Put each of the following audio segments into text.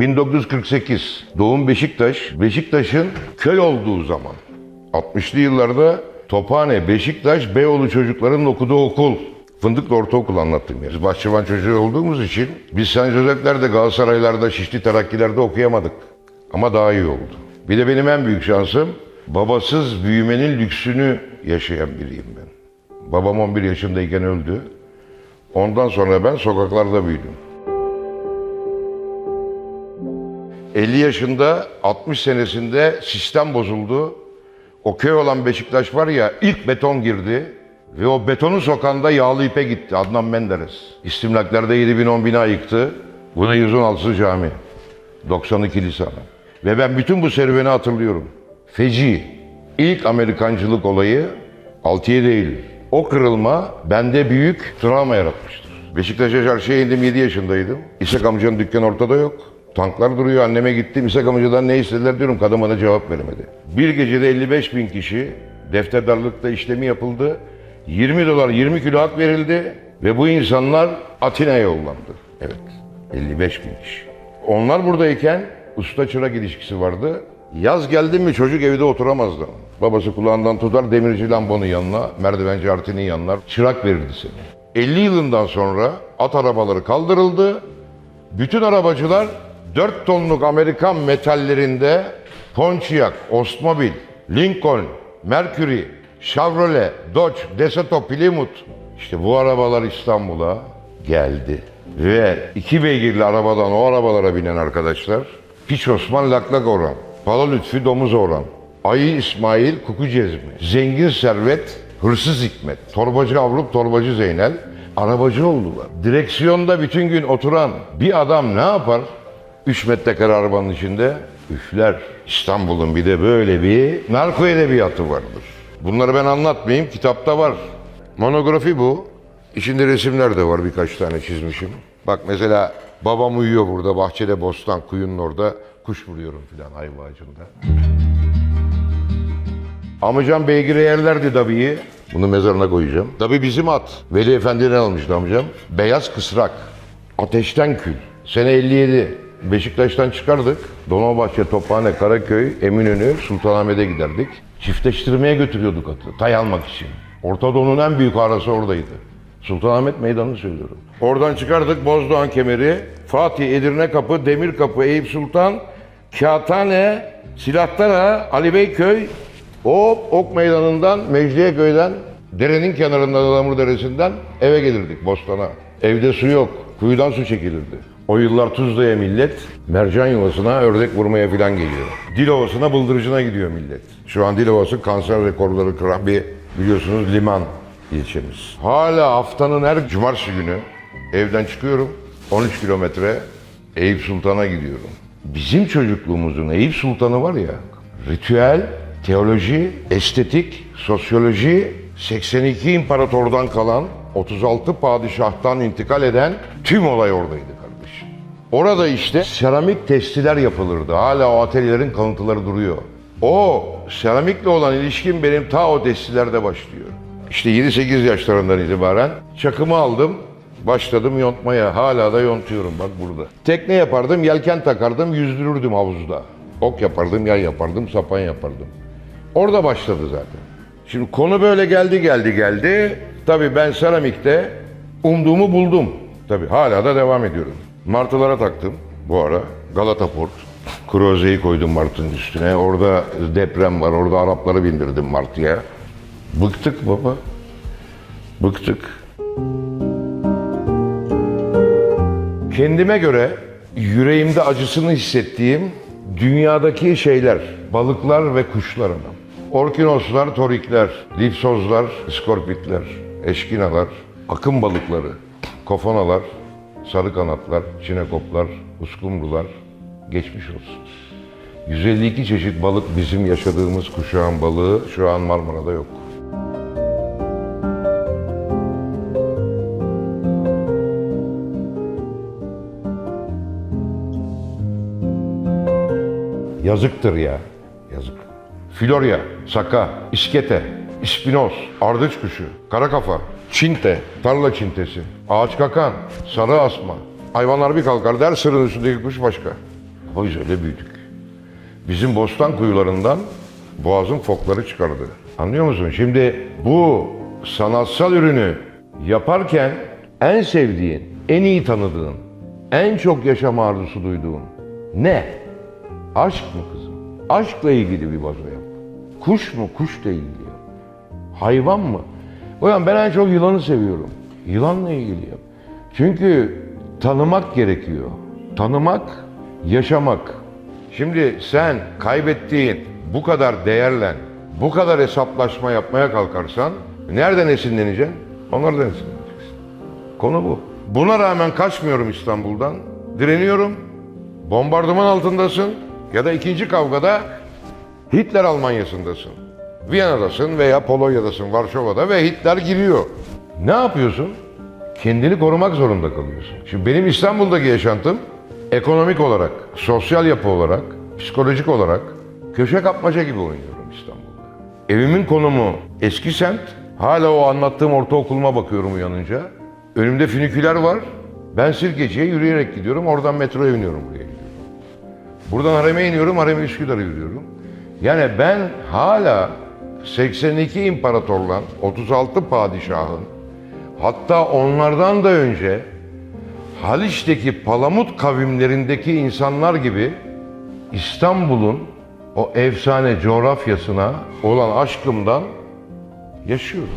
1948. Doğum Beşiktaş. Beşiktaş'ın köy olduğu zaman. 60'lı yıllarda Tophane, Beşiktaş, Beyoğlu çocukların okuduğu okul. Fındıklı Ortaokul anlattım ya. Biz bahçıvan çocuğu olduğumuz için biz San Jose'lerde, Galatasaray'larda, Şişli Terakkiler'de okuyamadık. Ama daha iyi oldu. Bir de benim en büyük şansım babasız büyümenin lüksünü yaşayan biriyim ben. Babam 11 yaşındayken öldü. Ondan sonra ben sokaklarda büyüdüm. 50 yaşında 60 senesinde sistem bozuldu. O köy olan Beşiktaş var ya ilk beton girdi ve o betonun sokağında yağlı ipe gitti Adnan Menderes. İstimlaklerde 7 bin 10 bina yıktı. Buna 116 cami. 92 lisan. Ve ben bütün bu serüveni hatırlıyorum. Feci. İlk Amerikancılık olayı 6'ya değil. O kırılma bende büyük travma yaratmıştır. Beşiktaş'a çarşıya indim 7 yaşındaydım. İshak amcanın dükkanı ortada yok. Tanklar duruyor. Anneme gittim. İshak amcadan ne istediler diyorum. Kadın bana cevap veremedi. Bir gecede 55 bin kişi defterdarlıkta işlemi yapıldı. 20 dolar 20 kilo hak verildi. Ve bu insanlar Atina'ya yollandı. Evet. 55 bin kişi. Onlar buradayken usta çırak ilişkisi vardı. Yaz geldi mi çocuk evde oturamazdı. Babası kulağından tutar demirci lambonun yanına, merdivenci artinin yanına çırak verirdi seni. 50 yılından sonra at arabaları kaldırıldı. Bütün arabacılar 4 tonluk Amerikan metallerinde Pontiac, Oldsmobile, Lincoln, Mercury, Chevrolet, Dodge, Desoto, Plymouth. İşte bu arabalar İstanbul'a geldi. Ve iki beygirli arabadan o arabalara binen arkadaşlar Piç Osman Laklak Orhan, Pala Lütfi Domuz Orhan, Ayı İsmail Kuku Cezmi, Zengin Servet, Hırsız Hikmet, Torbacı Avrup, Torbacı Zeynel arabacı oldular. Direksiyonda bütün gün oturan bir adam ne yapar? 3 metrekare arabanın içinde üfler. İstanbul'un bir de böyle bir narko edebiyatı vardır. Bunları ben anlatmayayım, kitapta var. Monografi bu. İçinde resimler de var birkaç tane çizmişim. Bak mesela babam uyuyor burada bahçede bostan kuyunun orada kuş vuruyorum filan ayva ağacında. Amcam beygire yerlerdi Dabi'yi. Bunu mezarına koyacağım. Dabi bizim at. Veli Efendi'den almıştı amcam. Beyaz kısrak. Ateşten kül. Sene 57. Beşiktaş'tan çıkardık. Dolmabahçe, Tophane, Karaköy, Eminönü, Sultanahmet'e giderdik. Çiftleştirmeye götürüyorduk atı. Tay almak için. Orta Doğu'nun en büyük arası oradaydı. Sultanahmet Meydanı'nı söylüyorum. Oradan çıkardık Bozdoğan kemeri, Fatih, Edirne Kapı, Demir Kapı, Eyüp Sultan, Kağıthane, Silahtara, Ali Beyköy, Hop Ok Meydanı'ndan, Mecidiyeköy'den, derenin kenarında Dalamur Deresi'nden eve gelirdik Bostan'a. Evde su yok, kuyudan su çekilirdi. O yıllar Tuzla'ya millet mercan yuvasına ördek vurmaya falan geliyor. Dilovası'na bıldırıcına gidiyor millet. Şu an Dilovası kanser rekorları kıran bir biliyorsunuz liman ilçemiz. Hala haftanın her cumartesi günü evden çıkıyorum 13 kilometre Eyüp Sultan'a gidiyorum. Bizim çocukluğumuzun Eyüp Sultan'ı var ya ritüel, teoloji, estetik, sosyoloji 82 imparatordan kalan 36 padişahtan intikal eden tüm olay oradaydı. Orada işte seramik testiler yapılırdı. Hala o atölyelerin kalıntıları duruyor. O seramikle olan ilişkim benim ta o testilerde başlıyor. İşte 7-8 yaşlarından itibaren çakımı aldım. Başladım yontmaya. Hala da yontuyorum bak burada. Tekne yapardım, yelken takardım, yüzdürürdüm havuzda. Ok yapardım, yay yapardım, sapan yapardım. Orada başladı zaten. Şimdi konu böyle geldi geldi geldi. Tabii ben seramikte umduğumu buldum. Tabii hala da devam ediyorum. Martılara taktım bu ara. Galata Port. Kruvazeyi koydum martının üstüne. Orada deprem var. Orada Arapları bindirdim martıya. Bıktık baba. Bıktık. Kendime göre yüreğimde acısını hissettiğim dünyadaki şeyler, balıklar ve kuşlar adam. Orkinoslar, torikler, lipsozlar, skorpitler, eşkinalar, akın balıkları, kofonalar, sarı kanatlar, çinekoplar, uskumrular geçmiş olsun. 152 çeşit balık bizim yaşadığımız kuşağın balığı şu an Marmara'da yok. Yazıktır ya. Yazık. Florya, saka, iskete, ispinoz, ardıç kuşu, kara kafa, çinte, tarla çintesi, ağaç kakan, sarı asma. Hayvanlar bir kalkar der sırın üstündeki kuş başka. Biz öyle büyüdük. Bizim bostan kuyularından boğazın fokları çıkardı. Anlıyor musun? Şimdi bu sanatsal ürünü yaparken en sevdiğin, en iyi tanıdığın, en çok yaşama arzusu duyduğun ne? Aşk mı kızım? Aşkla ilgili bir vazo yap. Kuş mu? Kuşla ilgili yap. Hayvan mı? Hocam ben en çok yılanı seviyorum. Yılanla ilgili yap. Çünkü tanımak gerekiyor. Tanımak, yaşamak. Şimdi sen kaybettiğin bu kadar değerlen, bu kadar hesaplaşma yapmaya kalkarsan nereden esinleneceksin? Onlardan esinleneceksin. Konu bu. Buna rağmen kaçmıyorum İstanbul'dan. Direniyorum. Bombardıman altındasın ya da ikinci kavgada Hitler Almanya'sındasın. Viyana'dasın veya Polonya'dasın, Varşova'da ve Hitler giriyor. Ne yapıyorsun? Kendini korumak zorunda kalıyorsun. Şimdi benim İstanbul'daki yaşantım ekonomik olarak, sosyal yapı olarak, psikolojik olarak köşe kapmaca gibi oynuyorum İstanbul'da. Evimin konumu eski semt. Hala o anlattığım ortaokuluma bakıyorum uyanınca. Önümde füniküler var. Ben Sirkeci'ye yürüyerek gidiyorum. Oradan metroya biniyorum buraya gidiyorum. Buradan Harem'e iniyorum, Harem'e Üsküdar'a yürüyorum. Yani ben hala 82 imparatorlan, 36 padişahın, hatta onlardan da önce Haliç'teki Palamut kavimlerindeki insanlar gibi İstanbul'un o efsane coğrafyasına olan aşkımdan yaşıyorum.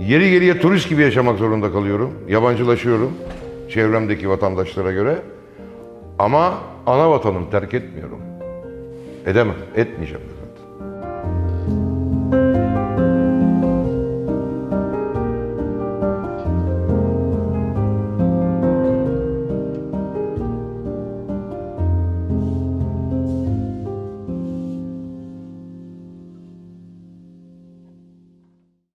Yeri geriye turist gibi yaşamak zorunda kalıyorum. Yabancılaşıyorum çevremdeki vatandaşlara göre. Ama ana vatanım terk etmiyorum. Edemem, etmeyeceğim.